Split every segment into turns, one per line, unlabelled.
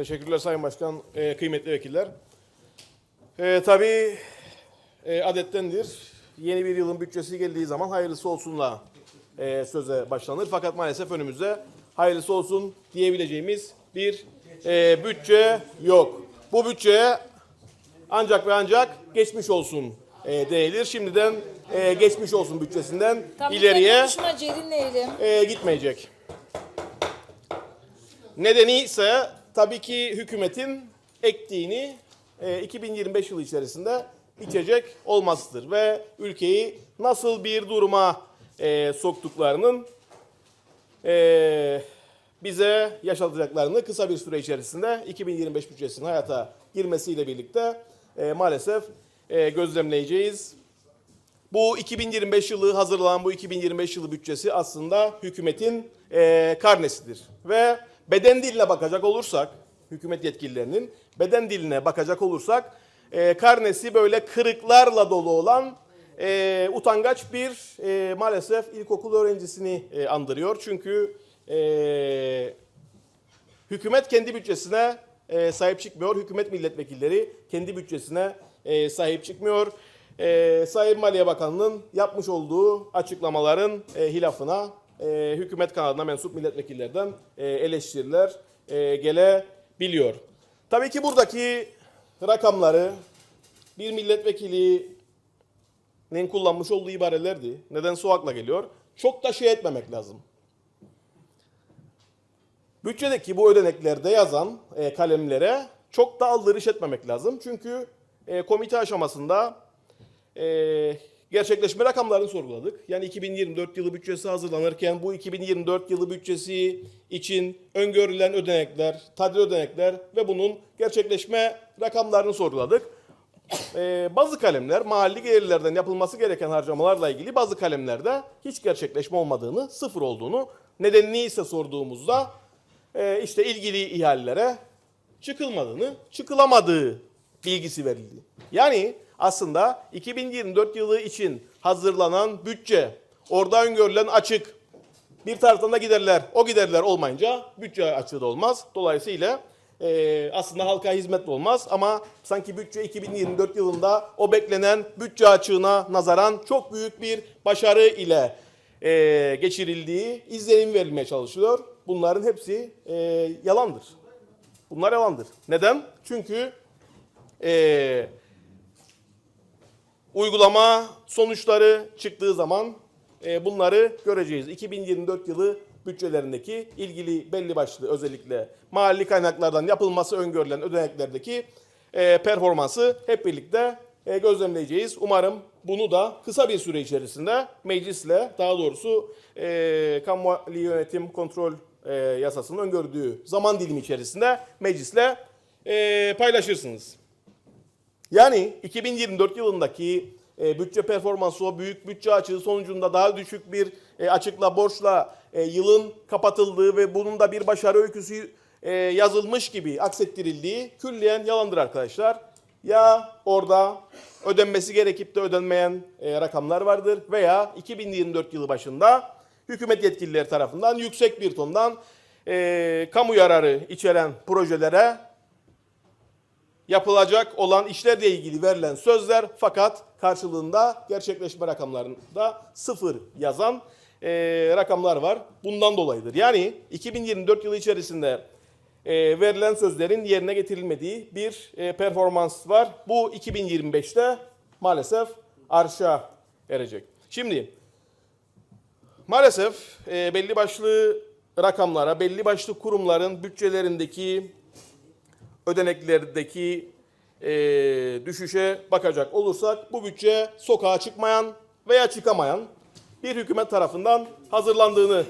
Teşekkürler Sayın Başkan, e, kıymetli vekiller. E, tabii e, adettendir. Yeni bir yılın bütçesi geldiği zaman hayırlısı olsunla e, söze başlanır. Fakat maalesef önümüzde hayırlısı olsun diyebileceğimiz bir e, bütçe yok. Bu bütçeye ancak ve ancak geçmiş olsun e, denilir. Şimdiden e, geçmiş olsun bütçesinden
Tam
ileriye e, gitmeyecek. Nedeni ise tabii ki hükümetin ektiğini e, 2025 yılı içerisinde içecek olmasıdır ve ülkeyi nasıl bir duruma e, soktuklarının e, bize yaşatacaklarını kısa bir süre içerisinde 2025 bütçesinin hayata girmesiyle birlikte e, maalesef e, gözlemleyeceğiz. Bu 2025 yılı hazırlanan bu 2025 yılı bütçesi aslında hükümetin eee, karnesidir. Ve beden diline bakacak olursak, hükümet yetkililerinin beden diline bakacak olursak, eee, karnesi böyle kırıklarla dolu olan eee, utangaç bir eee, maalesef ilkokul öğrencisini eee, andırıyor. Çünkü eee Hükümet kendi bütçesine e, sahip çıkmıyor. Hükümet milletvekilleri kendi bütçesine e, sahip çıkmıyor. E, Sayın Maliye Bakanı'nın yapmış olduğu açıklamaların e, hilafına e, hükümet kanadına mensup milletvekillerden e, eleştiriler e, gelebiliyor. Tabii ki buradaki rakamları bir milletvekilinin kullanmış olduğu ibarelerdi. Neden akla geliyor? Çok da şey etmemek lazım. Bütçedeki bu ödeneklerde yazan e, kalemlere çok da aldırış etmemek lazım. Çünkü e, komite aşamasında e, gerçekleşme rakamlarını sorguladık. Yani 2024 yılı bütçesi hazırlanırken bu 2024 yılı bütçesi için öngörülen ödenekler, tadil ödenekler ve bunun gerçekleşme rakamlarını sorguladık. E, bazı kalemler mahalli gelirlerden yapılması gereken harcamalarla ilgili bazı kalemlerde hiç gerçekleşme olmadığını, sıfır olduğunu, nedenini ise sorduğumuzda e, işte ilgili ihalelere çıkılmadığını, çıkılamadığı bilgisi verildi. Yani aslında 2024 yılı için hazırlanan bütçe, orada öngörülen açık, bir taraftan da giderler, o giderler olmayınca bütçe açığı da olmaz. Dolayısıyla e, aslında halka hizmet de olmaz ama sanki bütçe 2024 yılında o beklenen bütçe açığına nazaran çok büyük bir başarı ile e, geçirildiği izlenim verilmeye çalışılıyor. Bunların hepsi e, yalandır. Bunlar yalandır. Neden? Çünkü e, uygulama sonuçları çıktığı zaman e, bunları göreceğiz. 2024 yılı bütçelerindeki ilgili belli başlı özellikle mahalli kaynaklardan yapılması öngörülen ödeneklerdeki e, performansı hep birlikte e, gözlemleyeceğiz. Umarım bunu da kısa bir süre içerisinde meclisle daha doğrusu e, kamu yönetim kontrol e, yasasının öngördüğü zaman dilimi içerisinde meclisle e, paylaşırsınız. Yani 2024 yılındaki e, bütçe performansı o büyük bütçe açığı sonucunda daha düşük bir e, açıkla borçla e, yılın kapatıldığı ve bunun da bir başarı öyküsü e, yazılmış gibi aksettirildiği külliyen yalandır arkadaşlar. Ya orada ödenmesi gerekip de ödenmeyen e, rakamlar vardır veya 2024 yılı başında hükümet yetkilileri tarafından yüksek bir tondan e, kamu yararı içeren projelere yapılacak olan işlerle ilgili verilen sözler fakat karşılığında gerçekleşme rakamlarında sıfır yazan e, rakamlar var. Bundan dolayıdır. Yani 2024 yılı içerisinde e, verilen sözlerin yerine getirilmediği bir e, performans var. Bu 2025'te maalesef arşa erecek. Şimdi maalesef e, belli başlı rakamlara, belli başlı kurumların bütçelerindeki ödeneklerdeki e, düşüşe bakacak olursak bu bütçe sokağa çıkmayan veya çıkamayan bir hükümet tarafından hazırlandığını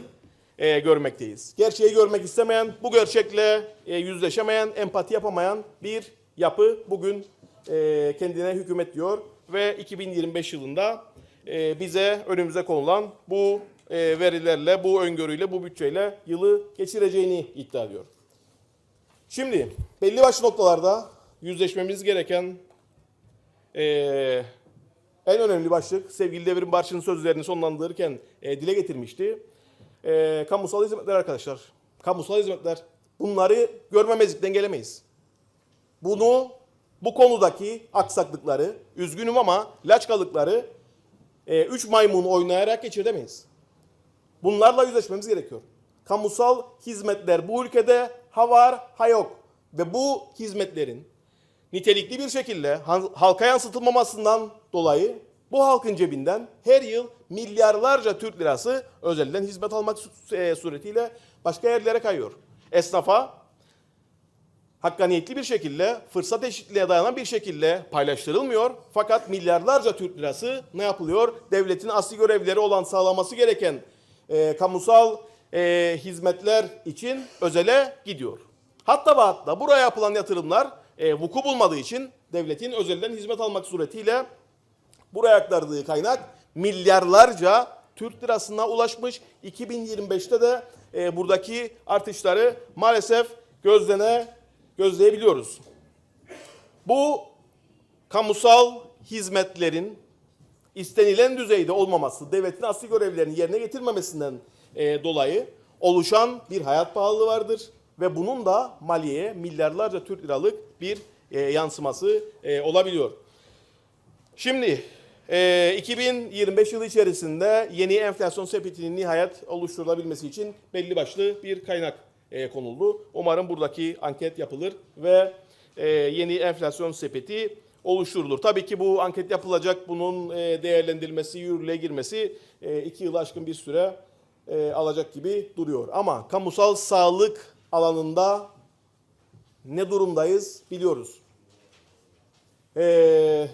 e, görmekteyiz. Gerçeği görmek istemeyen, bu gerçekle e, yüzleşemeyen, empati yapamayan bir yapı bugün e, kendine hükümet diyor ve 2025 yılında e, bize önümüze konulan bu e, verilerle, bu öngörüyle, bu bütçeyle yılı geçireceğini iddia ediyor. Şimdi belli başlı noktalarda yüzleşmemiz gereken eee, en önemli başlık sevgili Devrim Barçı'nın sözlerini sonlandırırken e, dile getirmişti. Eee, kamusal hizmetler arkadaşlar. Kamusal hizmetler. bunları görmemezlikten gelemeyiz. Bunu bu konudaki aksaklıkları, üzgünüm ama laçkalıkları e, üç maymun oynayarak geçiremeyiz. Bunlarla yüzleşmemiz gerekiyor. Kamusal hizmetler bu ülkede ha var ha yok. Ve bu hizmetlerin nitelikli bir şekilde hal- halka yansıtılmamasından dolayı bu halkın cebinden her yıl milyarlarca Türk lirası özelden hizmet almak e, suretiyle başka yerlere kayıyor. Esnafa hakkaniyetli bir şekilde, fırsat eşitliğe dayanan bir şekilde paylaştırılmıyor. Fakat milyarlarca Türk lirası ne yapılıyor? Devletin asli görevleri olan sağlaması gereken e, kamusal e, hizmetler için özele gidiyor. Hatta ve hatta buraya yapılan yatırımlar e, vuku bulmadığı için devletin özelden hizmet almak suretiyle buraya aktardığı kaynak milyarlarca Türk lirasına ulaşmış. 2025'te de e, buradaki artışları maalesef gözlene gözleyebiliyoruz. Bu kamusal hizmetlerin istenilen düzeyde olmaması, devletin asli görevlerini yerine getirmemesinden e, dolayı oluşan bir hayat pahalılığı vardır. Ve bunun da maliyeye milyarlarca Türk liralık bir e, yansıması e, olabiliyor. Şimdi e, 2025 yılı içerisinde yeni enflasyon sepetinin nihayet oluşturulabilmesi için belli başlı bir kaynak e, konuldu. Umarım buradaki anket yapılır ve e, yeni enflasyon sepeti oluşturulur. Tabii ki bu anket yapılacak, bunun e, değerlendirilmesi, yürürlüğe girmesi e, iki yılı aşkın bir süre e, alacak gibi duruyor. Ama kamusal sağlık alanında ne durumdayız biliyoruz. Eee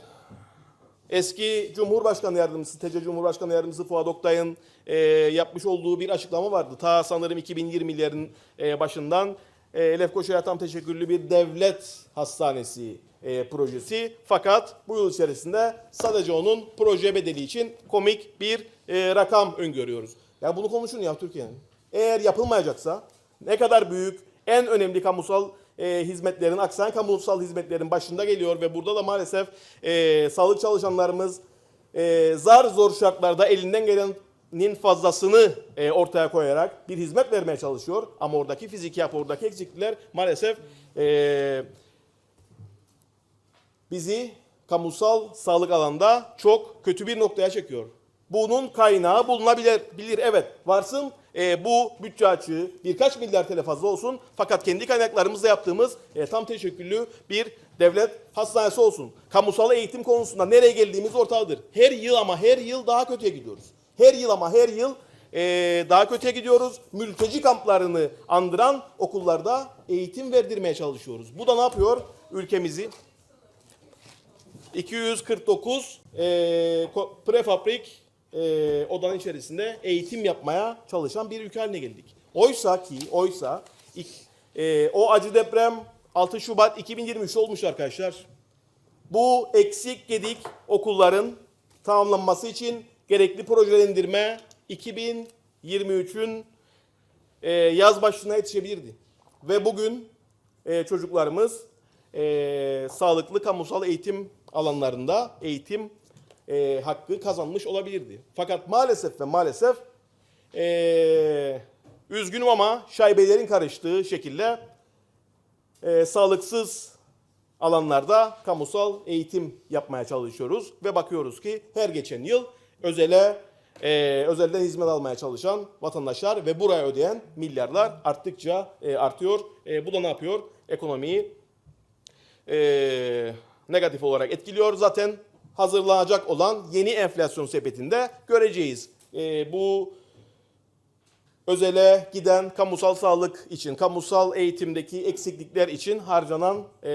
Eski Cumhurbaşkanı Yardımcısı, TC Cumhurbaşkanı Yardımcısı Fuat Oktay'ın e, yapmış olduğu bir açıklama vardı. Ta sanırım 2020'lerin e, başından e, Lefkoşa'ya tam teşekkürlü bir devlet hastanesi e, projesi. Fakat bu yıl içerisinde sadece onun proje bedeli için komik bir e, rakam öngörüyoruz. Ya bunu konuşun ya Türkiye'nin. Eğer yapılmayacaksa ne kadar büyük en önemli kamusal e, hizmetlerin, aksayan kamusal hizmetlerin başında geliyor ve burada da maalesef e, sağlık çalışanlarımız e, zar zor şartlarda elinden gelenin fazlasını e, ortaya koyarak bir hizmet vermeye çalışıyor. Ama oradaki fiziki yapı, oradaki eksiklikler maalesef e, bizi kamusal sağlık alanda çok kötü bir noktaya çekiyor. Bunun kaynağı bulunabilir. Bilir, evet varsın e, bu bütçe açığı birkaç milyar TL fazla olsun. Fakat kendi kaynaklarımızla yaptığımız e, tam teşekküllü bir devlet hastanesi olsun. Kamusal eğitim konusunda nereye geldiğimiz ortadadır. Her yıl ama her yıl daha kötüye gidiyoruz. Her yıl ama her yıl e, daha kötüye gidiyoruz. Mülteci kamplarını andıran okullarda eğitim verdirmeye çalışıyoruz. Bu da ne yapıyor? Ülkemizi 249 e, prefabrik e, odanın içerisinde eğitim yapmaya çalışan bir ülke haline geldik. Oysa ki, oysa e, o acı deprem 6 Şubat 2023 olmuş arkadaşlar. Bu eksik gedik okulların tamamlanması için gerekli projelendirme 2023'ün e, yaz başına yetişebilirdi. Ve bugün e, çocuklarımız e, sağlıklı kamusal eğitim alanlarında eğitim e, hakkı kazanmış olabilirdi. Fakat maalesef ve maalesef e, üzgünüm ama şaibelerin karıştığı şekilde e, sağlıksız alanlarda kamusal eğitim yapmaya çalışıyoruz ve bakıyoruz ki her geçen yıl özele e, özelden hizmet almaya çalışan vatandaşlar ve buraya ödeyen milyarlar arttıkça e, artıyor. E, bu da ne yapıyor? Ekonomiyi e, negatif olarak etkiliyor. Zaten hazırlanacak olan yeni enflasyon sepetinde göreceğiz. E, bu özele giden kamusal sağlık için, kamusal eğitimdeki eksiklikler için harcanan e,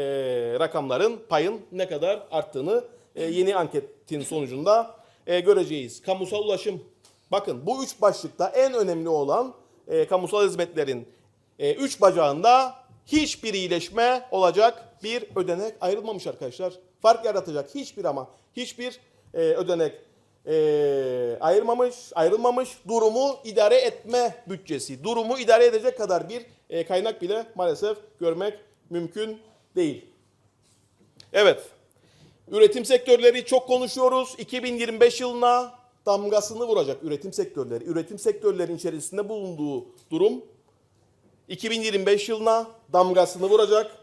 rakamların payın ne kadar arttığını e, yeni anketin sonucunda e, göreceğiz. Kamusal ulaşım. Bakın bu üç başlıkta en önemli olan e, kamusal hizmetlerin e, üç bacağında hiçbir iyileşme olacak bir ödenek ayrılmamış arkadaşlar. Fark yaratacak hiçbir ama hiçbir e, ödenek e, ayırmamış, ayrılmamış durumu idare etme bütçesi, durumu idare edecek kadar bir e, kaynak bile maalesef görmek mümkün değil. Evet, üretim sektörleri çok konuşuyoruz. 2025 yılına damgasını vuracak üretim sektörleri. Üretim sektörlerinin içerisinde bulunduğu durum 2025 yılına damgasını vuracak.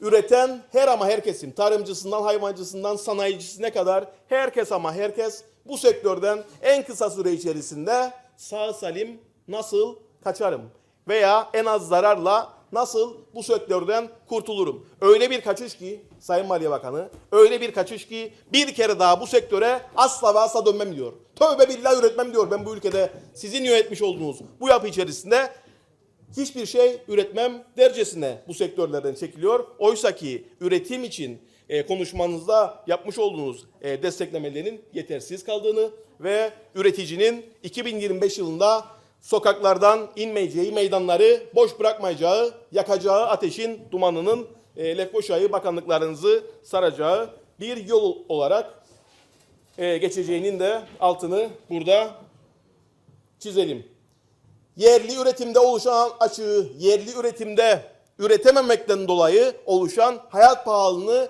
Üreten her ama herkesin, tarımcısından hayvancısından sanayicisine kadar herkes ama herkes bu sektörden en kısa süre içerisinde sağ salim nasıl kaçarım veya en az zararla nasıl bu sektörden kurtulurum. Öyle bir kaçış ki Sayın Maliye Bakanı öyle bir kaçış ki bir kere daha bu sektöre asla ve asla dönmem diyor. Tövbe billah üretmem diyor ben bu ülkede sizin yönetmiş olduğunuz bu yapı içerisinde hiçbir şey üretmem dercesine bu sektörlerden çekiliyor. Oysa ki üretim için e, konuşmanızda yapmış olduğunuz e, desteklemelerin yetersiz kaldığını ve üreticinin 2025 yılında sokaklardan inmeyeceği, meydanları boş bırakmayacağı, yakacağı ateşin dumanının e, Lefkoşa'yı bakanlıklarınızı saracağı bir yol olarak e, geçeceğinin de altını burada çizelim yerli üretimde oluşan açığı, yerli üretimde üretememekten dolayı oluşan hayat pahalılığını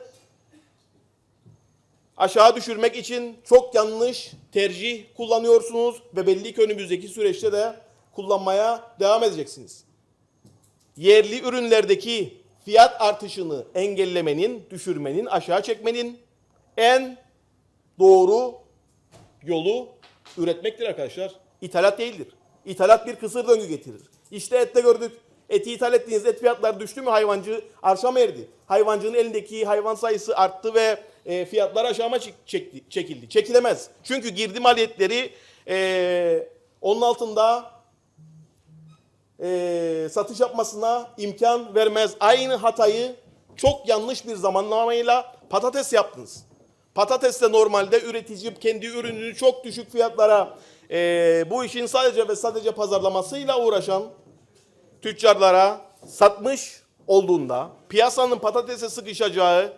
aşağı düşürmek için çok yanlış tercih kullanıyorsunuz ve belli ki önümüzdeki süreçte de kullanmaya devam edeceksiniz. Yerli ürünlerdeki fiyat artışını engellemenin, düşürmenin, aşağı çekmenin en doğru yolu üretmektir arkadaşlar. İthalat değildir. İthalat bir kısır döngü getirir. İşte ette gördük. Eti ithal ettiğiniz et fiyatları düştü mü hayvancı arşa mı erdi? Hayvancının elindeki hayvan sayısı arttı ve e, fiyatlar aşağıma çek- çekti, çekildi. Çekilemez. Çünkü girdi maliyetleri e, onun altında e, satış yapmasına imkan vermez. Aynı hatayı çok yanlış bir zamanlamayla patates yaptınız. Patates de normalde üretici kendi ürününü çok düşük fiyatlara e, bu işin sadece ve sadece pazarlamasıyla uğraşan tüccarlara satmış olduğunda piyasanın patatese sıkışacağı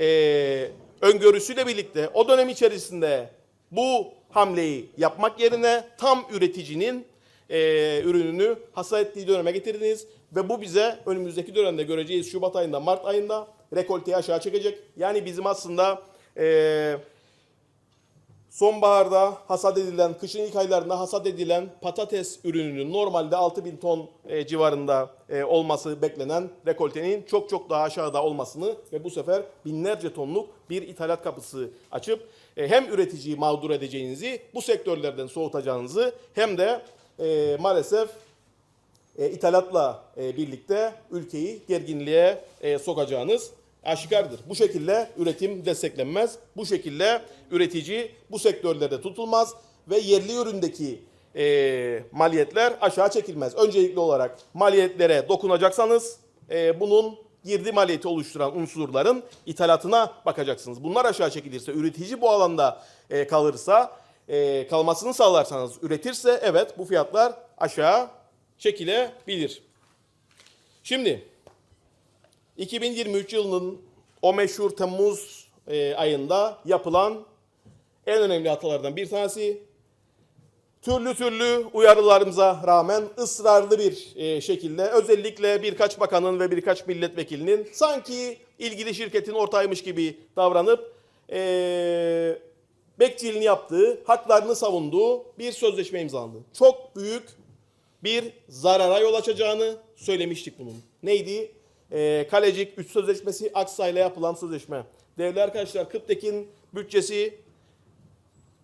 e, öngörüsüyle birlikte o dönem içerisinde bu hamleyi yapmak yerine tam üreticinin e, ürününü hasat ettiği döneme getirdiniz ve bu bize önümüzdeki dönemde göreceğiz Şubat ayında Mart ayında rekolteyi aşağı çekecek. Yani bizim aslında e, sonbaharda hasat edilen, kışın ilk aylarında hasat edilen patates ürününün normalde 6000 ton e, civarında e, olması beklenen rekoltenin çok çok daha aşağıda olmasını ve bu sefer binlerce tonluk bir ithalat kapısı açıp e, hem üreticiyi mağdur edeceğinizi, bu sektörlerden soğutacağınızı hem de e, maalesef e, ithalatla e, birlikte ülkeyi gerginliğe e, sokacağınız aşikardır. Bu şekilde üretim desteklenmez. Bu şekilde üretici bu sektörlerde tutulmaz ve yerli üründeki e, maliyetler aşağı çekilmez. Öncelikli olarak maliyetlere dokunacaksanız e, bunun girdi maliyeti oluşturan unsurların ithalatına bakacaksınız. Bunlar aşağı çekilirse, üretici bu alanda e, kalırsa, e, kalmasını sağlarsanız, üretirse evet bu fiyatlar aşağı çekilebilir. Şimdi 2023 yılının o meşhur Temmuz e, ayında yapılan en önemli hatalardan bir tanesi türlü türlü uyarılarımıza rağmen ısrarlı bir e, şekilde özellikle birkaç bakanın ve birkaç milletvekilinin sanki ilgili şirketin ortağıymış gibi davranıp e, bekçiliğini yaptığı, haklarını savunduğu bir sözleşme imzalandı. Çok büyük bir zarara yol açacağını söylemiştik bunun. Neydi? Ee, Kalecik 3 sözleşmesi Aksa'yla yapılan sözleşme. Değerli arkadaşlar Kıptekin bütçesi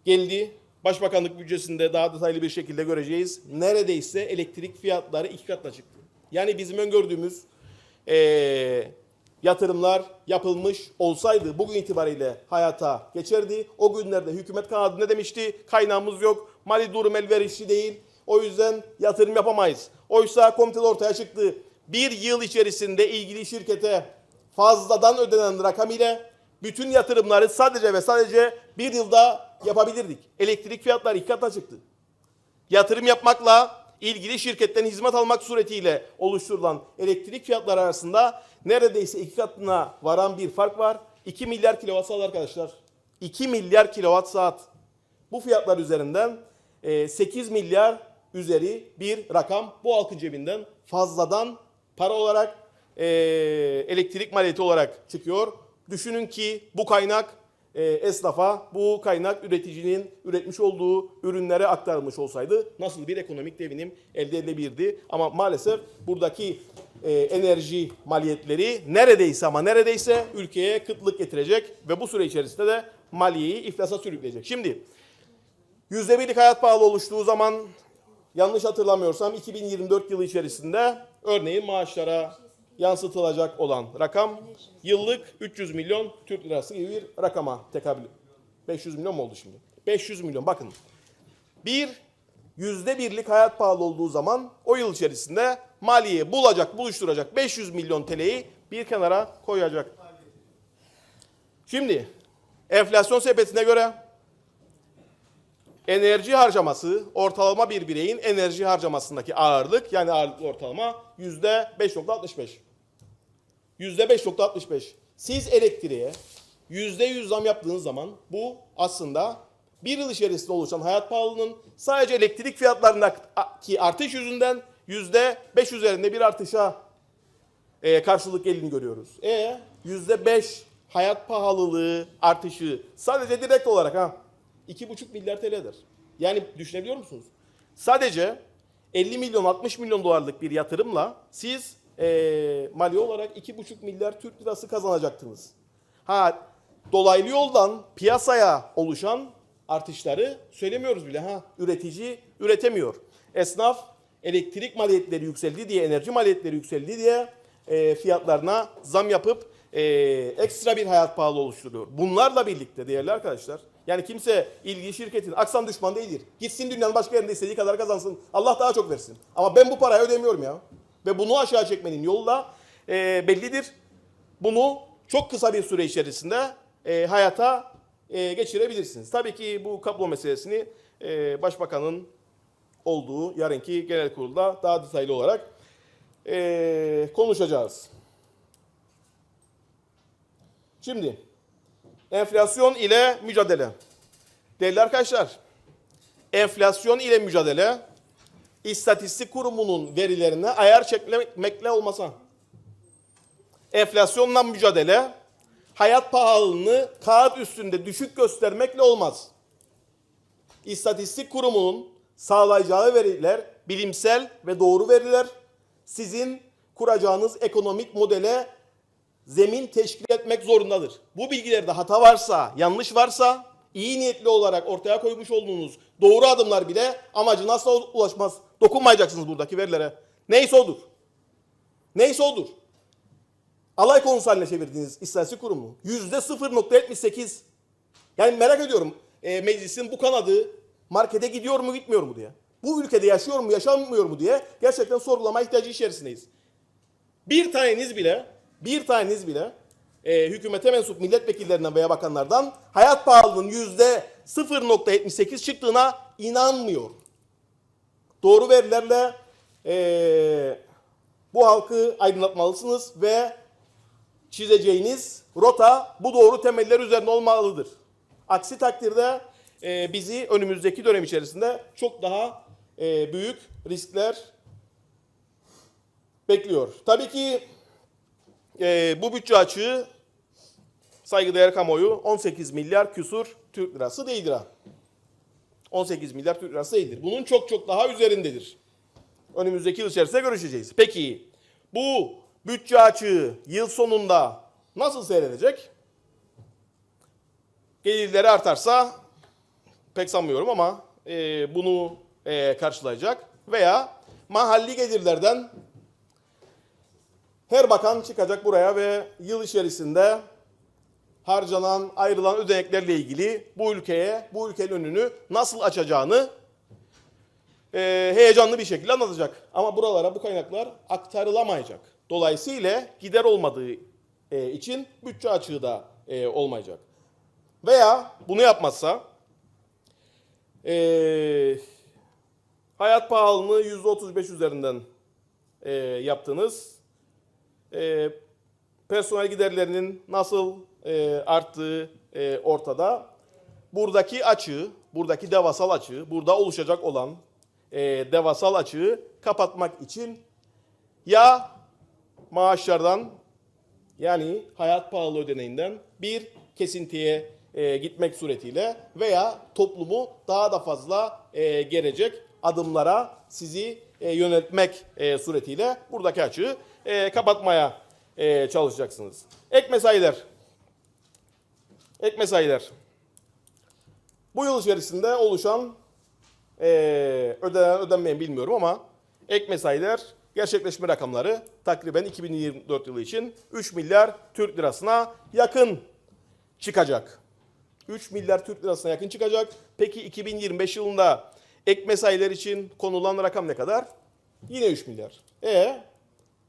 geldi. Başbakanlık bütçesinde daha detaylı bir şekilde göreceğiz. Neredeyse elektrik fiyatları iki katına çıktı. Yani bizim öngördüğümüz ee, yatırımlar yapılmış olsaydı bugün itibariyle hayata geçerdi. O günlerde hükümet kanadı ne demişti? Kaynağımız yok, mali durum elverişli değil. O yüzden yatırım yapamayız. Oysa komitede ortaya çıktı. Bir yıl içerisinde ilgili şirkete fazladan ödenen rakam ile bütün yatırımları sadece ve sadece bir yılda yapabilirdik. Elektrik fiyatları iki katına çıktı yatırım yapmakla ilgili şirketten hizmet almak suretiyle oluşturulan elektrik fiyatları arasında neredeyse iki katına varan bir fark var. 2 milyar kilowatt saat arkadaşlar. 2 milyar kilowatt saat. Bu fiyatlar üzerinden e, 8 milyar üzeri bir rakam bu halkın cebinden fazladan para olarak e, elektrik maliyeti olarak çıkıyor. Düşünün ki bu kaynak e, esnafa bu kaynak üreticinin üretmiş olduğu ürünlere aktarılmış olsaydı nasıl bir ekonomik devinim elde edilebilirdi? Ama maalesef buradaki e, enerji maliyetleri neredeyse ama neredeyse ülkeye kıtlık getirecek ve bu süre içerisinde de maliyeyi iflasa sürükleyecek. Şimdi yüzde birlik hayat pahalı oluştuğu zaman yanlış hatırlamıyorsam 2024 yılı içerisinde örneğin maaşlara yansıtılacak olan rakam yıllık 300 milyon Türk lirası gibi bir rakama tekabül. 500 milyon mu oldu şimdi? 500 milyon bakın. Bir yüzde birlik hayat pahalı olduğu zaman o yıl içerisinde maliye bulacak, buluşturacak 500 milyon TL'yi bir kenara koyacak. Şimdi enflasyon sepetine göre enerji harcaması ortalama bir bireyin enerji harcamasındaki ağırlık yani ağırlık ortalama yüzde 5.65. Yüzde 5.65. Siz elektriğe yüzde yüz zam yaptığınız zaman bu aslında bir yıl içerisinde oluşan hayat pahalılığının sadece elektrik fiyatlarındaki artış yüzünden yüzde 5 üzerinde bir artışa e, karşılık geldiğini görüyoruz. E yüzde 5 hayat pahalılığı artışı sadece direkt olarak ha 2,5 milyar TL'dir. Yani düşünebiliyor musunuz? Sadece 50 milyon 60 milyon dolarlık bir yatırımla siz e, mali olarak 2,5 milyar Türk lirası kazanacaktınız. Ha dolaylı yoldan piyasaya oluşan artışları söylemiyoruz bile ha üretici üretemiyor. Esnaf elektrik maliyetleri yükseldi diye enerji maliyetleri yükseldi diye e, fiyatlarına zam yapıp e, ekstra bir hayat pahalı oluşturuyor. Bunlarla birlikte değerli arkadaşlar yani kimse ilgi şirketin aksan düşman değildir. Gitsin dünyanın başka yerinde istediği kadar kazansın. Allah daha çok versin. Ama ben bu parayı ödemiyorum ya. Ve bunu aşağı çekmenin yolu da e, bellidir. Bunu çok kısa bir süre içerisinde e, hayata e, geçirebilirsiniz. Tabii ki bu kablo meselesini e, başbakanın olduğu yarınki genel kurulda daha detaylı olarak e, konuşacağız. Şimdi enflasyon ile mücadele. Değerli arkadaşlar, enflasyon ile mücadele İstatistik Kurumu'nun verilerine ayar çekmekle olmasa. Enflasyonla mücadele hayat pahalılığını kağıt üstünde düşük göstermekle olmaz. İstatistik Kurumu'nun sağlayacağı veriler bilimsel ve doğru veriler. Sizin kuracağınız ekonomik modele zemin teşkil etmek zorundadır. Bu bilgilerde hata varsa, yanlış varsa iyi niyetli olarak ortaya koymuş olduğunuz doğru adımlar bile amacına asla ulaşmaz. Dokunmayacaksınız buradaki verilere. Neyse odur. Neyse odur. Alay konusu haline çevirdiğiniz istatistik kurumu yüzde 0.78. Yani merak ediyorum e, meclisin bu kanadı markete gidiyor mu gitmiyor mu diye. Bu ülkede yaşıyor mu yaşanmıyor mu diye gerçekten sorgulama ihtiyacı içerisindeyiz. Bir taneniz bile bir taneniz bile e, hükümete mensup milletvekillerinden veya bakanlardan hayat pahalılığının yüzde 0.78 çıktığına inanmıyor. Doğru verilerle e, bu halkı aydınlatmalısınız ve çizeceğiniz rota bu doğru temeller üzerine olmalıdır. Aksi takdirde e, bizi önümüzdeki dönem içerisinde çok daha e, büyük riskler bekliyor. Tabii ki e, bu bütçe açığı saygıdeğer kamuoyu 18 milyar küsur Türk lirası değildir ha. 18 milyar Türk lirası değildir. Bunun çok çok daha üzerindedir. Önümüzdeki yıl içerisinde görüşeceğiz. Peki bu bütçe açığı yıl sonunda nasıl seyredecek? Gelirleri artarsa pek sanmıyorum ama e, bunu e, karşılayacak. Veya mahalli gelirlerden her bakan çıkacak buraya ve yıl içerisinde harcanan, ayrılan ödeneklerle ilgili bu ülkeye, bu ülkenin önünü nasıl açacağını e, heyecanlı bir şekilde anlatacak. Ama buralara bu kaynaklar aktarılamayacak. Dolayısıyla gider olmadığı e, için bütçe açığı da e, olmayacak. Veya bunu yapmazsa e, hayat pahalılığını %35 üzerinden e, yaptığınız e, personel giderlerinin nasıl e, arttığı e, ortada. Buradaki açığı, buradaki devasal açığı, burada oluşacak olan e, devasal açığı kapatmak için ya maaşlardan yani hayat pahalı ödeneğinden bir kesintiye e, gitmek suretiyle veya toplumu daha da fazla e, gelecek adımlara sizi e, yöneltmek e, suretiyle buradaki açığı e, kapatmaya e, çalışacaksınız. Ek mesailer. Ek mesailer. Bu yıl içerisinde oluşan e, ödenen ödenmeyen bilmiyorum ama ek mesailer gerçekleşme rakamları takriben 2024 yılı için 3 milyar Türk lirasına yakın çıkacak. 3 milyar Türk lirasına yakın çıkacak. Peki 2025 yılında ek mesailer için konulan rakam ne kadar? Yine 3 milyar. E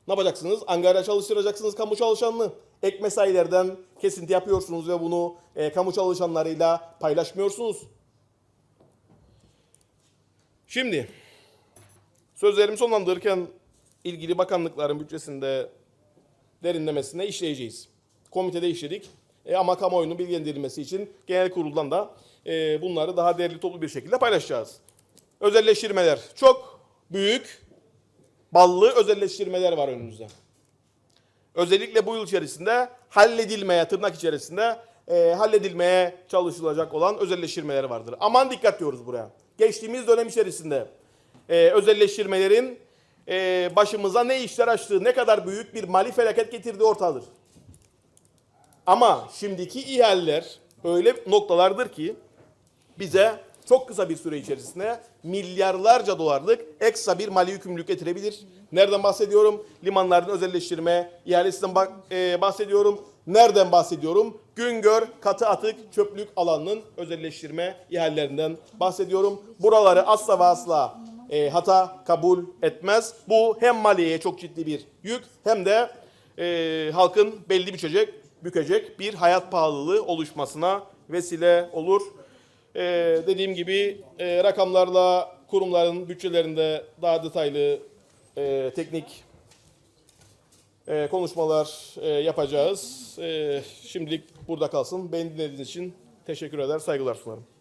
ne yapacaksınız? Angarya çalıştıracaksınız kamu çalışanını. Ek mesailerden kesinti yapıyorsunuz ve bunu e, kamu çalışanlarıyla paylaşmıyorsunuz. Şimdi sözlerimi sonlandırırken ilgili bakanlıkların bütçesinde derinlemesine işleyeceğiz. Komitede işledik. E, ama kamuoyunun bilgilendirilmesi için genel kuruldan da e, bunları daha değerli toplu bir şekilde paylaşacağız. Özelleştirmeler. Çok büyük, ballı özelleştirmeler var önümüzde. Özellikle bu yıl içerisinde halledilmeye, tırnak içerisinde e, halledilmeye çalışılacak olan özelleştirmeler vardır. Aman dikkat diyoruz buraya. Geçtiğimiz dönem içerisinde e, özelleştirmelerin e, başımıza ne işler açtığı, ne kadar büyük bir mali felaket getirdiği ortadır. Ama şimdiki ihaleler öyle noktalardır ki bize çok kısa bir süre içerisinde milyarlarca dolarlık ekstra bir mali yükümlülük getirebilir. Nereden bahsediyorum? Limanların özelleştirme ihalesinden e, bahsediyorum. Nereden bahsediyorum? Güngör, katı atık, çöplük alanının özelleştirme ihalelerinden bahsediyorum. Buraları asla ve asla e, hata kabul etmez. Bu hem maliyeye çok ciddi bir yük hem de e, halkın belli biçecek, bükecek bir hayat pahalılığı oluşmasına vesile olur. E, dediğim gibi e, rakamlarla kurumların bütçelerinde daha detaylı e, teknik e, konuşmalar e, yapacağız. E, şimdilik burada kalsın. Beni dinlediğiniz için teşekkür eder, saygılar sunarım.